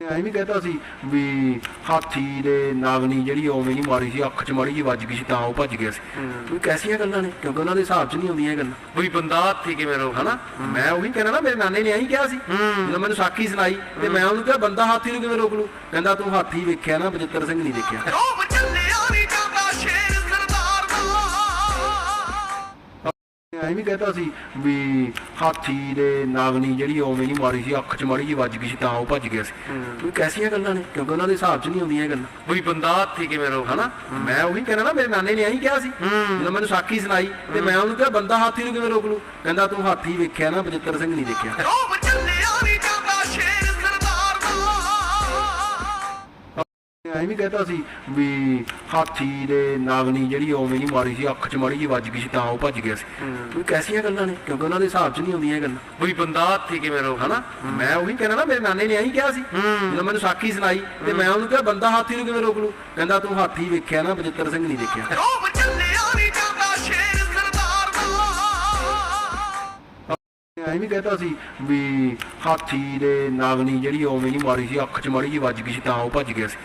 ਐਂ ਵੀ ਕਹਤਾ ਸੀ ਵੀ ਹਾਥੀ ਦੇ ਨਾਗਨੀ ਜਿਹੜੀ ਉਵੇਂ ਨਹੀਂ ਮਾਰੀ ਸੀ ਅੱਖ 'ਚ ਮਾੜੀ ਜੀ ਵੱਜ ਗਈ ਸੀ ਤਾਂ ਉਹ ਭੱਜ ਗਿਆ ਸੀ। ਵੀ ਕੈਸੀਆਂ ਗੱਲਾਂ ਨੇ ਕਿਉਂਕਿ ਉਹਨਾਂ ਦੇ ਹਿਸਾਬ 'ਚ ਨਹੀਂ ਆਉਂਦੀਆਂ ਇਹ ਗੱਲਾਂ। ਕੋਈ ਬੰਦਾ ਹਾਥੀ ਕਿਵੇਂ ਰੋਕ ਹਨਾ? ਮੈਂ ਉਹੀ ਕਹਿਣਾ ਨਾ ਮੇਰੇ ਨਾਨੇ ਨੇ ਇਹੀ ਕਿਹਾ ਸੀ। ਜਦੋਂ ਮੈਨੂੰ ਸਾਖੀ ਸੁਣਾਈ ਤੇ ਮੈਂ ਉਹਨੂੰ ਕਿਹਾ ਬੰਦਾ ਹਾਥੀ ਨੂੰ ਕਿਵੇਂ ਰੋਕ ਲੂ? ਕਹਿੰਦਾ ਤੂੰ ਹਾਥੀ ਵੇਖਿਆ ਨਾ ਬਜਿੱਤਰ ਸਿੰਘ ਨਹੀਂ ਦੇਖਿਆ ਐਂ ਵੀ ਕਹਤਾ ਸੀ ਵੀ ਹਾਥੀ ਦੇ ਨਾਗਨੀ ਜਿਹੜੀ ਉਵੇਂ ਨਹੀਂ ਮਾਰੀ ਸੀ ਅੱਖ 'ਚ ਮਾੜੀ ਜੀ ਵੱਜ ਗਈ ਸੀ ਤਾਂ ਉਹ ਭੱਜ ਗਿਆ ਸੀ। ਵੀ ਕੈਸੀਆਂ ਗੱਲਾਂ ਨੇ ਕਿਉਂਕਿ ਉਹਨਾਂ ਦੇ ਹਿਸਾਬ 'ਚ ਨਹੀਂ ਆਉਂਦੀਆਂ ਇਹ ਗੱਲਾਂ। ਕੋਈ ਬੰਦਾ ਹਾਥੀ ਕਿਵੇਂ ਰੋਕ ਹਨਾ? ਮੈਂ ਉਹੀ ਕਹਿਣਾ ਨਾ ਮੇਰੇ ਨਾਨੇ ਨੇ ਇਹੀ ਕਿਹਾ ਸੀ। ਜਦੋਂ ਮੈਨੂੰ ਸਾਖੀ ਸੁਣਾਈ ਤੇ ਮੈਂ ਉਹਨੂੰ ਕਿਹਾ ਬੰਦਾ ਹਾਥੀ ਨੂੰ ਕਿਵੇਂ ਰੋਕ ਲੂ? ਕਹਿੰਦਾ ਤੂੰ ਹਾਥੀ ਵੇਖਿਆ ਨਾ ਬਜਿੱਤਰ ਸਿੰਘ ਨਹੀਂ ਦੇਖਿਆ। ਐਂ ਵੀ ਕਹਤਾ ਸੀ ਵੀ ਹਾਥੀ ਦੇ ਨਾਗਨੀ ਜਿਹੜੀ ਉਵੇਂ ਨਹੀਂ ਮਾਰੀ ਸੀ ਅੱਖ 'ਚ ਮਾੜੀ ਜੀ ਵੱਜ ਗਈ ਸੀ ਤਾਂ ਉਹ ਭੱਜ ਗਿਆ ਸੀ। ਵੀ ਕੈਸੀਆਂ ਗੱਲਾਂ ਨੇ ਕਿਉਂਕਿ ਉਹਨਾਂ ਦੇ ਹਿਸਾਬ 'ਚ ਨਹੀਂ ਆਉਂਦੀਆਂ ਇਹ ਗੱਲਾਂ। ਕੋਈ ਬੰਦਾ ਹਾਥੀ ਕਿਵੇਂ ਰੋਕ ਹਨਾ? ਮੈਂ ਉਹੀ ਕਹਿਣਾ ਨਾ ਮੇਰੇ ਨਾਨੇ ਨੇ ਇਹੀ ਕਿਹਾ ਸੀ। ਜਦੋਂ ਮੈਨੂੰ ਸਾਖੀ ਸੁਣਾਈ ਤੇ ਮੈਂ ਉਹਨੂੰ ਕਿਹਾ ਬੰਦਾ ਹਾਥੀ ਨੂੰ ਕਿਵੇਂ ਰੋਕ ਲੂ? ਕਹਿੰਦਾ ਤੂੰ ਹਾਥੀ ਵੇਖਿਆ ਨਾ ਬਜਿੱਤਰ ਸਿੰਘ ਨਹੀਂ ਦੇਖਿਆ ਐਂ ਵੀ ਕਹਤਾ ਸੀ ਵੀ ਹਾਥੀ ਦੇ ਨਾਗਨੀ ਜਿਹੜੀ ਉਵੇਂ ਨਹੀਂ ਮਾਰੀ ਸੀ ਅੱਖ 'ਚ ਮਾੜੀ ਜੀ ਵੱਜ ਗਈ ਸੀ ਤਾਂ ਉਹ ਭੱਜ ਗਿਆ ਸੀ।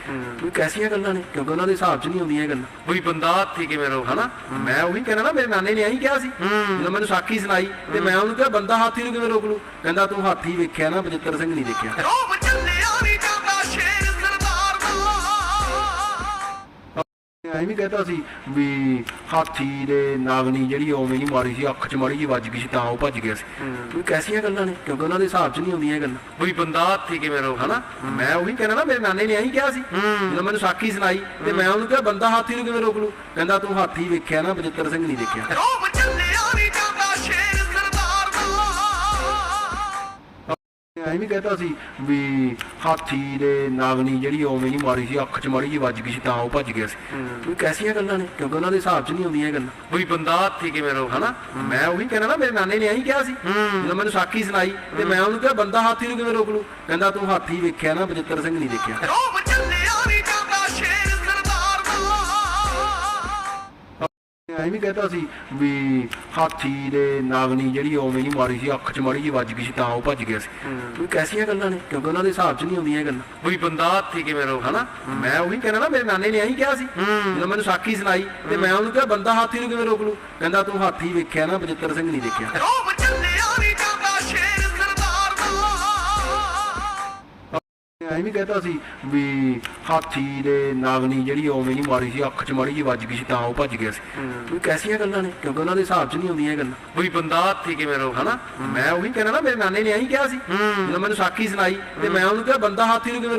ਵੀ ਕੈਸੀਆਂ ਗੱਲਾਂ ਨੇ ਕਿਉਂਕਿ ਉਹਨਾਂ ਦੇ ਹਿਸਾਬ 'ਚ ਨਹੀਂ ਆਉਂਦੀਆਂ ਇਹ ਗੱਲਾਂ। ਕੋਈ ਬੰਦਾ ਹਾਥੀ ਕਿਵੇਂ ਰੋਕ ਹਨਾ? ਮੈਂ ਉਹੀ ਕਹਿਣਾ ਨਾ ਮੇਰੇ ਨਾਨੇ ਨੇ ਇਹੀ ਕਿਹਾ ਸੀ। ਜਦੋਂ ਮੈਨੂੰ ਸਾਖੀ ਸੁਣਾਈ ਤੇ ਮੈਂ ਉਹਨੂੰ ਕਿਹਾ ਬੰਦਾ ਹਾਥੀ ਨੂੰ ਕਿਵੇਂ ਰੋਕ ਲੂ? ਕਹਿੰਦਾ ਤੂੰ ਹਾਥੀ ਵੇਖਿਆ ਨਾ ਬਜਿੱਤਰ ਸਿੰਘ ਨਹੀਂ ਦੇਖਿਆ ਐਂ ਵੀ ਕਹਤਾ ਸੀ ਵੀ ਹਾਥੀ ਦੇ ਨਾਗਨੀ ਜਿਹੜੀ ਉਵੇਂ ਨਹੀਂ ਮਾਰੀ ਸੀ ਅੱਖ 'ਚ ਮਾੜੀ ਜੀ ਵੱਜ ਗਈ ਸੀ ਤਾਂ ਉਹ ਭੱਜ ਗਿਆ ਸੀ। ਵੀ ਕੈਸੀਆਂ ਗੱਲਾਂ ਨੇ ਕਿਉਂਕਿ ਉਹਨਾਂ ਦੇ ਹਿਸਾਬ 'ਚ ਨਹੀਂ ਆਉਂਦੀਆਂ ਇਹ ਗੱਲਾਂ। ਕੋਈ ਬੰਦਾ ਹਾਥੀ ਕਿਵੇਂ ਰੋਕ ਹਨਾ? ਮੈਂ ਉਹੀ ਕਹਿਣਾ ਨਾ ਮੇਰੇ ਨਾਨੇ ਨੇ ਇਹੀ ਕਿਹਾ ਸੀ। ਜਦੋਂ ਮੈਨੂੰ ਸਾਖੀ ਸੁਣਾਈ ਤੇ ਮੈਂ ਉਹਨੂੰ ਕਿਹਾ ਬੰਦਾ ਹਾਥੀ ਨੂੰ ਕਿਵੇਂ ਰੋਕ ਲੂ? ਕਹਿੰਦਾ ਤੂੰ ਹਾਥੀ ਵੇਖਿਆ ਨਾ ਬਜਿੱਤਰ ਸਿੰਘ ਨਹੀਂ ਦੇਖਿਆ ਐਂ ਵੀ ਕਹਤਾ ਸੀ ਵੀ ਹਾਥੀ ਦੇ ਨਾਗਨੀ ਜਿਹੜੀ ਉਵੇਂ ਨਹੀਂ ਮਾਰੀ ਸੀ ਅੱਖ 'ਚ ਮਾੜੀ ਜੀ ਵੱਜ ਗਈ ਸੀ ਤਾਂ ਉਹ ਭੱਜ ਗਿਆ ਸੀ। ਵੀ ਕੈਸੀਆਂ ਗੱਲਾਂ ਨੇ ਕਿਉਂਕਿ ਉਹਨਾਂ ਦੇ ਹਿਸਾਬ 'ਚ ਨਹੀਂ ਆਉਂਦੀਆਂ ਇਹ ਗੱਲਾਂ। ਕੋਈ ਬੰਦਾ ਹਾਥੀ ਕਿਵੇਂ ਰੋਕ ਹਨਾ? ਮੈਂ ਉਹੀ ਕਹਿਣਾ ਨਾ ਮੇਰੇ ਨਾਨੇ ਨੇ ਇਹੀ ਕਿਹਾ ਸੀ। ਜਦੋਂ ਮੈਨੂੰ ਸਾਖੀ ਸੁਣਾਈ ਤੇ ਮੈਂ ਉਹਨੂੰ ਕਿਹਾ ਬੰਦਾ ਹਾਥੀ ਨੂੰ ਕਿਵੇਂ ਰੋਕ ਲੂ? ਕਹਿੰਦਾ ਤੂੰ ਹਾਥੀ ਵੇਖਿਆ ਨਾ ਬਜਿੱਤਰ ਸਿੰਘ ਨਹੀਂ ਦੇਖਿਆ ਰੋਬ ਚੱਲਿਆ ਨਹੀਂ ਐਂ ਵੀ ਕਹਤਾ ਸੀ ਵੀ ਹਾਥੀ ਦੇ ਨਾਗਨੀ ਜਿਹੜੀ ਉਵੇਂ ਨਹੀਂ ਮਾਰੀ ਸੀ ਅੱਖ 'ਚ ਮਾੜੀ ਜੀ ਵੱਜ ਗਈ ਸੀ ਤਾਂ ਉਹ ਭੱਜ ਗਿਆ ਸੀ। ਵੀ ਕੈਸੀਆਂ ਗੱਲਾਂ ਨੇ ਕਿਉਂਕਿ ਉਹਨਾਂ ਦੇ ਹਿਸਾਬ 'ਚ ਨਹੀਂ ਆਉਂਦੀਆਂ ਇਹ ਗੱਲਾਂ। ਕੋਈ ਬੰਦਾ ਹਾਥੀ ਕਿਵੇਂ ਰੋਕ ਹਨਾ? ਮੈਂ ਉਹੀ ਕਹਿਣਾ ਨਾ ਮੇਰੇ ਨਾਨੇ ਨੇ ਇਹੀ ਕਿਹਾ ਸੀ। ਜਦੋਂ ਮੈਨੂੰ ਸਾਖੀ ਸੁਣਾਈ ਤੇ ਮੈਂ ਉਹਨੂੰ ਕਿਹਾ ਬੰਦਾ ਹਾਥੀ ਨੂੰ ਕਿਵੇਂ ਰੋਕ ਲੂ ਕਹਿੰਦਾ ਤੂੰ ਹਾਥੀ ਵੇਖਿਆ ਨਾ ਬਜਿੱਤਰ ਸਿੰਘ ਨਹੀਂ ਦੇਖਿਆ। ਐਂ ਵੀ ਕਹਤਾ ਸੀ ਵੀ ਹਾਥੀ ਦੇ ਨਾਗਨੀ ਜਿਹੜੀ ਉਵੇਂ ਨਹੀਂ ਮਾਰੀ ਸੀ ਅੱਖ 'ਚ ਮਾੜੀ ਜੀ ਵੱਜ ਗਈ ਸੀ ਤਾਂ ਉਹ ਭੱਜ ਗਿਆ ਸੀ। ਵੀ ਕੈਸੀਆਂ ਗੱਲਾਂ ਨੇ ਕਿਉਂਕਿ ਉਹਨਾਂ ਦੇ ਹਿਸਾਬ 'ਚ ਨਹੀਂ ਆਉਂਦੀਆਂ ਇਹ ਗੱਲਾਂ। ਕੋਈ ਬੰਦਾ ਹਾਥੀ ਕਿਵੇਂ ਰੋਕ ਹਨਾ? ਮੈਂ ਉਹੀ ਕਹਿਣਾ ਨਾ ਮੇਰੇ ਨਾਨੇ ਨੇ ਇਹੀ ਕਿਹਾ ਸੀ। ਜਦੋਂ ਮੈਨੂੰ ਸਾਖੀ ਸੁਣਾਈ ਤੇ ਮੈਂ ਉਹਨੂੰ ਕਿਹਾ ਬੰਦਾ ਹਾਥੀ ਨੂੰ ਕਿਵੇਂ